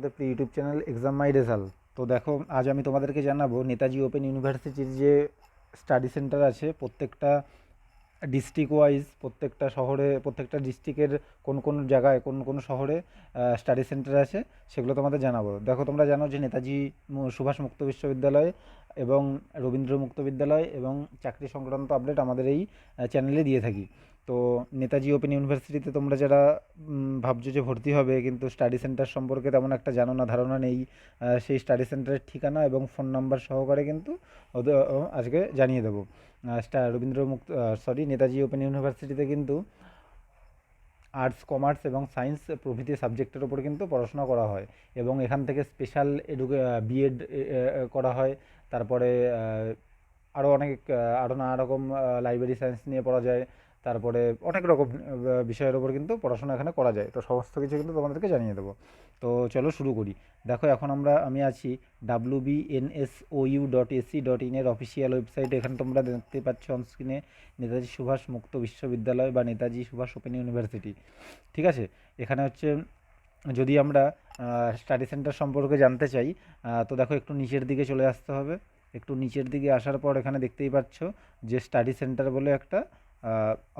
আমাদের pre YouTube channel exam my result তো দেখো, আজ আমি তোমাদেরকে জানাব, নেতাজি ওপেন ইউনিভার্সিটির যে স্টাডি সেন্টার আছে, প্রত্যেকটা ডিস্ট্রিক্ট ওয়াইজ প্রত্যেকটা শহরে, প্রত্যেকটা ডিস্ট্রিক্টের কোন কোন জায়গায়, কোন কোন শহরে স্টাডি সেন্টার আছে, সেগুলো তোমাদের জানাব। দেখো, তোমরা জানো যে নেতাজি সুভাষ মুক্ত বিশ্ববিদ্যালয় এবং রবীন্দ্র মুক্ত বিদ্যালয় এবং চাকরি সংক্রান্ত আপডেট আমাদের এই চ্যানেলে দিয়ে থাকি। তো নেতাজি ওপেন ইউনিভার্সিটিতে তোমরা যারা ভাবছ যে ভর্তি হবে, কিন্তু স্টাডি সেন্টার সম্পর্কে তেমন একটা জানো না, ধারণা নেই সেই স্টাডি সেন্টারের ঠিকানা এবং ফোন নাম্বার সহকারে কিন্তু আজকে জানিয়ে দেবো। রবীন্দ্র মুক্ত সরি, নেতাজি ওপেন ইউনিভার্সিটিতে কিন্তু আর্টস, কমার্স এবং সায়েন্স প্রভৃতি সাবজেক্টের ওপর কিন্তু পড়াশোনা করা হয় এবং এখান থেকে স্পেশাল এডুকে, বিএড করা হয়। তারপরে আরও অনেক আরও নানা রকম লাইব্রেরি সায়েন্স নিয়ে পড়া যায়। তারপরে অনেক রকম বিষয়ের ওপর কিন্তু পড়াশোনা এখানে করা যায়। তো সমস্ত কিছু কিন্তু তোমাদেরকে জানিয়ে দেবো। তো চলো শুরু করি। দেখো, এখন আমরা, আমি আছি W B N S O U dot AC dot ইনের অফিসিয়াল ওয়েবসাইটে এখানে তোমরা দেখতে পাচ্ছ অনস্ক্রিনে নেতাজি সুভাষ মুক্ত বিশ্ববিদ্যালয় বা নেতাজি সুভাষ ওপেন ইউনিভার্সিটি। ঠিক আছে? এখানে হচ্ছে, যদি আমরা স্টাডি সেন্টার সম্পর্কে জানতে চাই তো দেখো, একটু নিচের দিকে চলে আসতে হবে। একটু নিচের দিকে আসার পর এখানে দেখতেই পাচ্ছ যে স্টাডি সেন্টার বলে একটা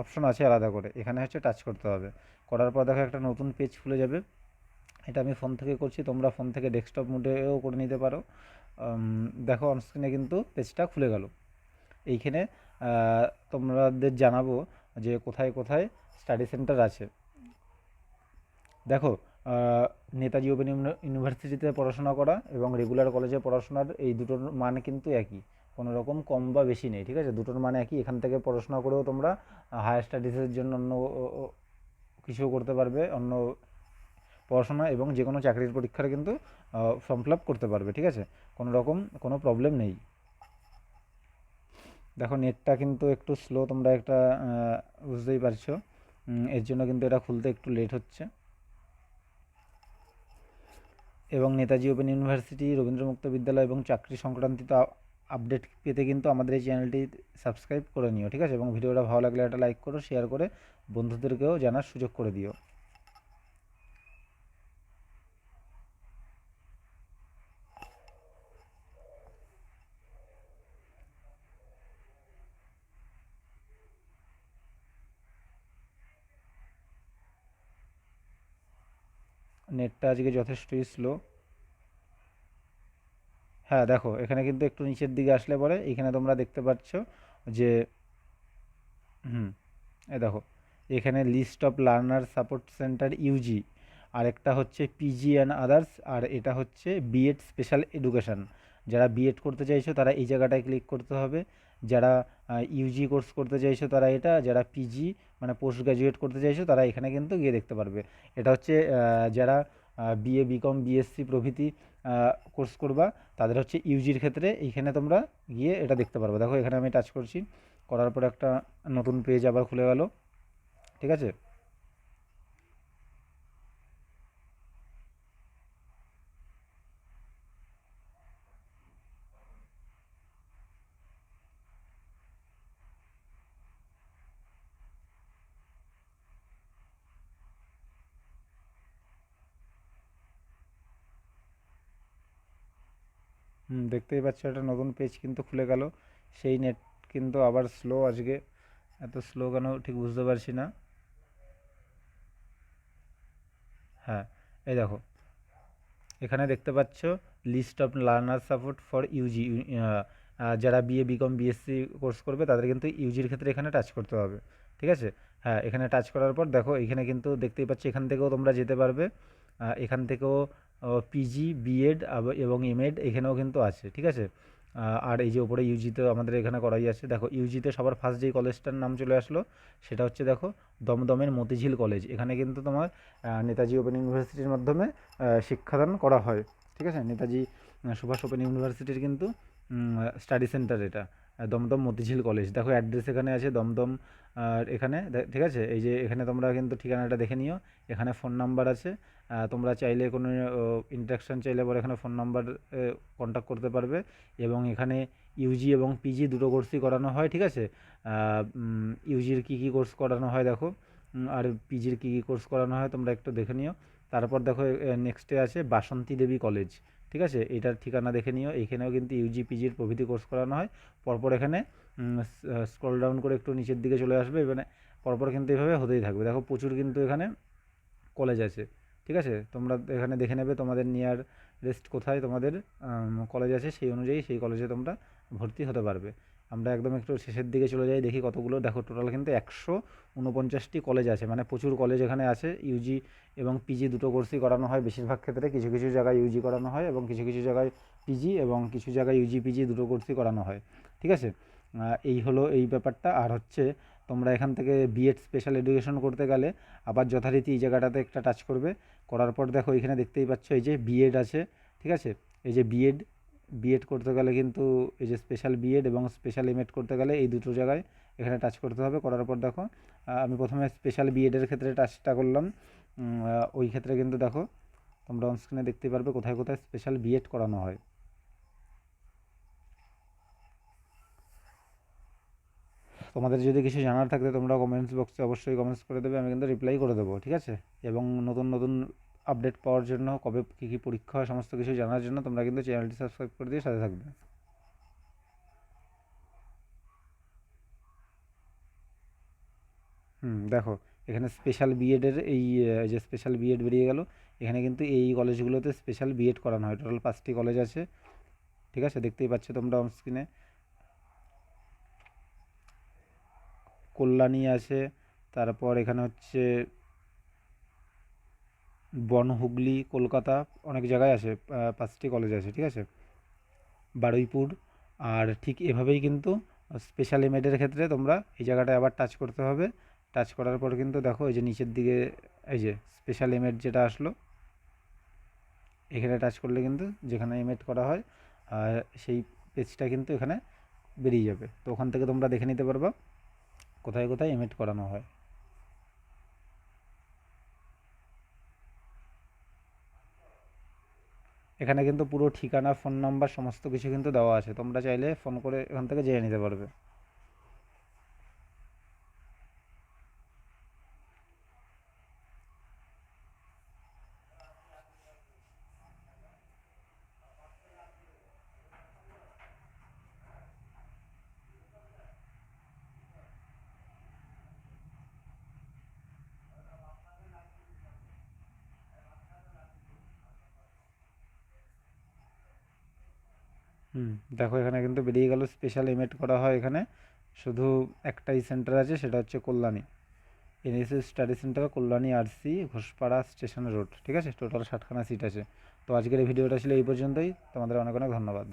অপশন আছে আলাদা করে। এখানে হচ্ছে টাচ করতে হবে। করার পর দেখো একটা নতুন পেজ খুলে যাবে। এটা আমি ফোন থেকে করছি, তোমরা ফোন থেকে ডেস্কটপ মোডেও করে নিতে পারো। দেখো অনস্ক্রিনে কিন্তু পেজটা খুলে গেল। এইখানে তোমাদের জানাব যে কোথায় কোথায় স্টাডি সেন্টার আছে। দেখো নেতাজি ওপেন ইউনিভার্সিটিতে পড়াশোনা করা এবং রেগুলার কলেজে পড়াশোনার এই দুটোর মান কিন্তু একই। কোনো রকম কম বা বেশি নেই, ঠিক আছে? দুটোর মানে একই, এখান থেকে পড়াশোনা করেও তোমরা হায়ার স্টাডিজের জন্য অন্য কিছু করতে পারবে, অন্য পড়াশোনা এবং যে কোনো চাকরির পরীক্ষার কিন্তু ফর্ম ফিল আপ করতে পারবে, ঠিক আছে? কোনো রকম কোনো প্রবলেম নেই। দেখো নেটটা কিন্তু একটু স্লো তোমরা একটা বুঝতেই পারছ। এর জন্য কিন্তু এটা খুলতে একটু লেট হচ্ছে। এবং নেতাজি ওপেন ইউনিভার্সিটি রবীন্দ্র মুক্ত বিদ্যালয় এবং চাকরি সংক্রান্তিত আপডেট পেতে কিন্তু আমাদের এই চ্যানেলটি সাবস্ক্রাইব করে নিও, ঠিক আছে? এবং ভিডিওটা ভালো লাগলে একটা লাইক করো, শেয়ার করে বন্ধুদেরকেও জানার সুযোগ করে দিও। নেটটা আজকে যথেষ্টই স্লো হ্যাঁ দেখো, এখানে কিন্তু একটু নিচের দিকে আসলে পরে এখানে তোমরা দেখতে পাচ্ছ যে, হুম, এ দেখো, এখানে list of learner support centre UG আর একটা হচ্ছে পিজি অ্যান্ড আদার্স আর এটা হচ্ছে বিএড স্পেশাল এডুকেশন যারা বিএড করতে চাইছো তারা এই জায়গাটায় ক্লিক করতে হবে। যারা ইউজি কোর্স করতে চাইছো তারা এটা, যারা পিজি মানে পোস্ট গ্রাজুয়েট করতে চাইছো তারা এখানে কিন্তু গিয়ে দেখতে পারবে। এটা হচ্ছে যারা বিএ বিকম বিএসসি প্রভৃতি কোর্স করবা, তাদের হচ্ছে ইউজির ক্ষেত্রে এইখানে তোমরা গিয়ে এটা দেখতে পারবে। দেখো এখানে আমি টাচ করছি, করার পর একটা নতুন পেজ আবার খুলে গেল, ঠিক আছে? দেখতেই পাচ্ছ একটা নতুন পেজ কিন্তু খুলে গেল। সেই নেট কিন্তু আবার স্লো আজকে। এত স্লো কেন ঠিক বুঝতে পারছি না। হ্যাঁ এই দেখো। এখানে দেখতে পাচ্ছ list of learner support for UG যারা বিএ বিকম বিএসসি কোর্স করবে তাদের কিন্তু ইউজির ক্ষেত্রে এখানে টাচ করতে হবে। ঠিক আছে? হ্যাঁ এখানে টাচ করার পর দেখো এখানে কিন্তু দেখতেই পাচ্ছ এখান থেকেও তোমরা যেতে পারবে। এখান থেকেও পিজি বিএড এবং এমএড এখানেও কিন্তু আছে, ঠিক আছে? আর এই যে ওপরে ইউজিতে আমাদের এখানে করাই আছে। দেখো ইউজিতে সবার ফার্স্ট যেই কলেজটার নাম চলে আসলো, সেটা হচ্ছে দেখো, দমদমের মতিঝিল কলেজ এখানে কিন্তু তোমার নেতাজি ওপেন ইউনিভার্সিটির মাধ্যমে শিক্ষাদান করা হয়, ঠিক আছে? নেতাজি সুভাষ ওপেন ইউনিভার্সিটির কিন্তু স্টাডি সেন্টার এটা দমদম মতিঝিল কলেজ দেখো অ্যাড্রেস এখানে আছে, দমদম এখানে ঠিক আছে? এই যে এখানে তোমরা কিন্তু ঠিকানাটা দেখে নিও। এখানে ফোন নাম্বার আছে তোমরা চাইলে কোনো ইন্টারাকশান চাইলে পরে এখানে ফোন নাম্বার কন্ট্যাক্ট করতে পারবে এবং এখানে ইউজি এবং পিজি দুটো কোর্সই করানো হয়, ঠিক আছে? ইউজির কী কী কোর্স করানো হয় দেখো। আর পিজির কী কী কোর্স করানো হয় তোমরা একটু দেখে নিও। তারপর দেখো নেক্সটে আছে বাসন্তী দেবী কলেজ ঠিক আছে? এটার ঠিকানা দেখে নিও। এখানেও কিন্তু ইউজি পিজির প্রভৃতি কোর্স করানো হয়। পরপর এখানে স্ক্রল ডাউন করে একটু নিচের দিকে চলে আসবে। এখানে পরপর কিন্তু এভাবে হতেই থাকবে। দেখো প্রচুর কিন্তু এখানে কলেজ আছে। ঠিক আছে? তোমরা এখানে দেখে নেবে তোমাদের নিয়ার রেস্ট কোথায় তোমাদের কলেজ আছে সেই অনুযায়ী সেই কলেজে তোমরা ভর্তি হতে পারবে। আমরা একদম একটু শেষের দিকে চলে যাই, দেখি কতগুলো। দেখো টোটাল কিন্তু একশো উনপঞ্চাশটি কলেজ আছে মানে প্রচুর কলেজ এখানে আছে। ইউজি এবং পিজি দুটো কোর্সই করানো হয়। বেশিরভাগ ক্ষেত্রে কিছু কিছু জায়গায় ইউজি করানো হয় এবং কিছু কিছু জায়গায় পিজি এবং কিছু জায়গায় ইউজি পিজি দুটো কোর্সই করানো হয়। ঠিক আছে? এই হলো এই ব্যাপারটা। আর হচ্ছে তোমরা এখান থেকে বিএড স্পেশাল এডুকেশন করতে গেলে আবার যথারীতি এই জায়গাটাতে একটা টাচ করবে। করার পর দেখো এখানে দেখতেই পাচ্ছ এই যে বিএড আছে, ঠিক আছে? এই যে বিএড বিএড করতে গেলে কিন্তু এই যে স্পেশাল বিএড এবং স্পেশাল এমএড করতে গেলে এই দুটো জায়গায় এখানে টাচ করতে হবে। করার পর দেখো আমি প্রথমে স্পেশাল বিএডের ক্ষেত্রে টাচটা করলাম। ওই ক্ষেত্রে কিন্তু দেখো, তোমরা অনস্ক্রিনে দেখতে পারবে কোথায় কোথায় স্পেশাল বিএড করানো হয়। তোমাদের যদি কিছু জানার থাকলে তোমরা কমেন্টস বক্সে অবশ্যই কমেন্টস করে দেবে, আমি কিন্তু রিপ্লাই করে দেবো, ঠিক আছে? এবং নতুন নতুন আপডেট পাওয়ার জন্য, কবে কী কী পরীক্ষা হয়, সমস্ত কিছু জানার জন্য তোমরা কিন্তু চ্যানেলটি সাবস্ক্রাইব করে দিয়ে সাথে থাকবে। হুম, দেখো, এখানে স্পেশাল বিএডের এই যে স্পেশাল বিএড বেরিয়ে গেল, এখানে কিন্তু এই কলেজগুলোতে স্পেশাল বিএড করানো হয়। টোটাল পাঁচটি কলেজ আছে, ঠিক আছে? দেখতেই পাচ্ছ তোমরা অন কল্যাণী আছে, তারপর এখানে হচ্ছে বন হুগলি কলকাতা, অনেক জায়গায় আছে পাঁচটি কলেজ আছে, ঠিক আছে? বারুইপুর, আর ঠিক এভাবেই কিন্তু স্পেশাল এমএডের ক্ষেত্রে তোমরা এই জায়গাটায় আবার টাচ করতে হবে। টাচ করার পর কিন্তু দেখো এই যে নিচের দিকে এই যে স্পেশাল এমএড যেটা আসলো, এখানে টাচ করলে কিন্তু যেখানে এমএড করা হয় আর সেই পেজটা কিন্তু এখানে বেরিয়ে যাবে। তো ওখান থেকে তোমরা দেখে নিতে পারবা। কোথায় কোথায় এমিট করানো হয়। এখানে কিন্তু পুরো ঠিকানা ফোন নাম্বার সমস্ত কিছু কিন্তু দেওয়া আছে। তোমরা চাইলে ফোন করে এখান থেকে জেনে নিতে পারবে। হুম, দেখো এখানে কিন্তু বেরিয়ে গেল স্পেশাল এমএড করা হয় এখানে। শুধু একটাই সেন্টার আছে, সেটা হচ্ছে Kalyani. NSS study centre Kalyani RC Ghoshpara station road ঠিক আছে? টোটাল ষাটখানা সিট আছে। তো আজকের এই ভিডিওটা ছিল এই পর্যন্তই। তোমাদের অনেক অনেক ধন্যবাদ।